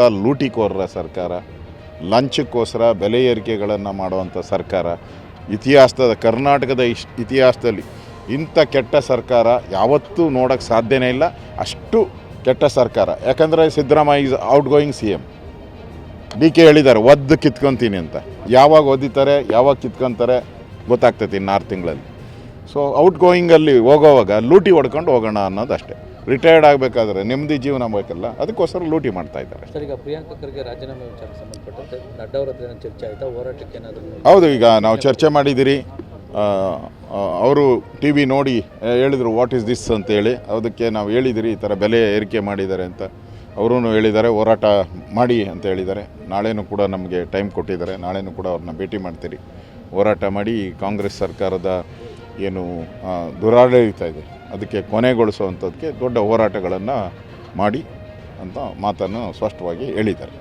ಎಂಥ ಲೂಟಿಕೋರರ ಸರ್ಕಾರ, ಲಂಚಕ್ಕೋಸ್ಕರ ಬೆಲೆ ಏರಿಕೆಗಳನ್ನು ಮಾಡುವಂಥ ಸರ್ಕಾರ, ಇತಿಹಾಸದ, ಕರ್ನಾಟಕದ ಇಶ್, ಇತಿಹಾಸದಲ್ಲಿ ಇಂಥ ಕೆಟ್ಟ ಸರ್ಕಾರ ಯಾವತ್ತೂ ನೋಡೋಕ್ಕೆ ಸಾಧ್ಯನೇ ಇಲ್ಲ. ಅಷ್ಟು ಕೆಟ್ಟ ಸರ್ಕಾರ. ಯಾಕಂದರೆ Siddaramaiah is out going C M D K ಹೇಳಿದ್ದಾರೆ, ಒದ್ದು ಕಿತ್ಕೊತೀನಿ ಅಂತ. ಯಾವಾಗ ಒದಿತಾರೆ, ಯಾವಾಗ ಕಿತ್ಕೊತಾರೆ ಗೊತ್ತಾಗ್ತೈತಿ ಇನ್ನು ಆರು ತಿಂಗಳಲ್ಲಿ. ಸೊ ಔಟ್ ಗೋಯಿಂಗಲ್ಲಿ ಹೋಗೋವಾಗ ಲೂಟಿ ಹೊಡ್ಕೊಂಡು ಹೋಗೋಣ ಅನ್ನೋದು ಅಷ್ಟೇ ರಿಟೈರ್ಡ್ ಆಗಬೇಕಾದ್ರೆ ನೆಮ್ಮದಿ ಜೀವನ ಬೇಕಲ್ಲ ಅದಕ್ಕೋಸ್ಕರ ಲೂಟಿ ಮಾಡ್ತಾ ಇದ್ದಾರೆ. ಸರ್ ಈಗ ಪ್ರಿಯಾಂಕ ಖರ್ಗೆ ರಾಜೀನಾಮೆ ವಿಚಾರಕ್ಕೆ ಸಂಬಂಧಪಟ್ಟಂತೆ ನಡ್ಡಾ ಅವ್ರ ಹತ್ರ ಏನೋ ಚರ್ಚೆ ಆಯ್ತಾ? ಹೋರಾಟಕ್ಕೆ ಏನಾದರೂ ಹೌದು ಈಗ ನಾವು ಚರ್ಚೆ ಮಾಡಿದ್ದೀರಿ. ಅವರು ಟಿ ವಿ ನೋಡಿ ಹೇಳಿದರು ವಾಟ್ ಈಸ್ ದಿಸ್ ಅಂತೇಳಿ ಅದಕ್ಕೆ ನಾವು ಹೇಳಿದಿರಿ ಈ ಥರ ಬೆಲೆ ಏರಿಕೆ ಮಾಡಿದ್ದಾರೆ ಅಂತ. ಅವರೂ ಹೇಳಿದ್ದಾರೆ ಹೋರಾಟ ಮಾಡಿ ಅಂತ ಹೇಳಿದ್ದಾರೆ. ನಾಳೆನೂ ಕೂಡ ನಮಗೆ ಟೈಮ್ ಕೊಟ್ಟಿದ್ದಾರೆ. ನಾಳೆನೂ ಕೂಡ ಅವ್ರನ್ನ ಭೇಟಿ ಮಾಡ್ತೀರಿ. ಹೋರಾಟ ಮಾಡಿ ಕಾಂಗ್ರೆಸ್ ಸರ್ಕಾರದ ಏನು ದುರಾಡಳಿತ ಇದೆ. ಅದಕ್ಕೆ ಕೊನೆಗೊಳಿಸುವಂಥದ್ದಕ್ಕೆ ದೊಡ್ಡ ಹೋರಾಟಗಳನ್ನು ಮಾಡಿ ಅಂತ ಮಾತನ್ನು ಸ್ಪಷ್ಟವಾಗಿ ಹೇಳಿದ್ದಾರೆ.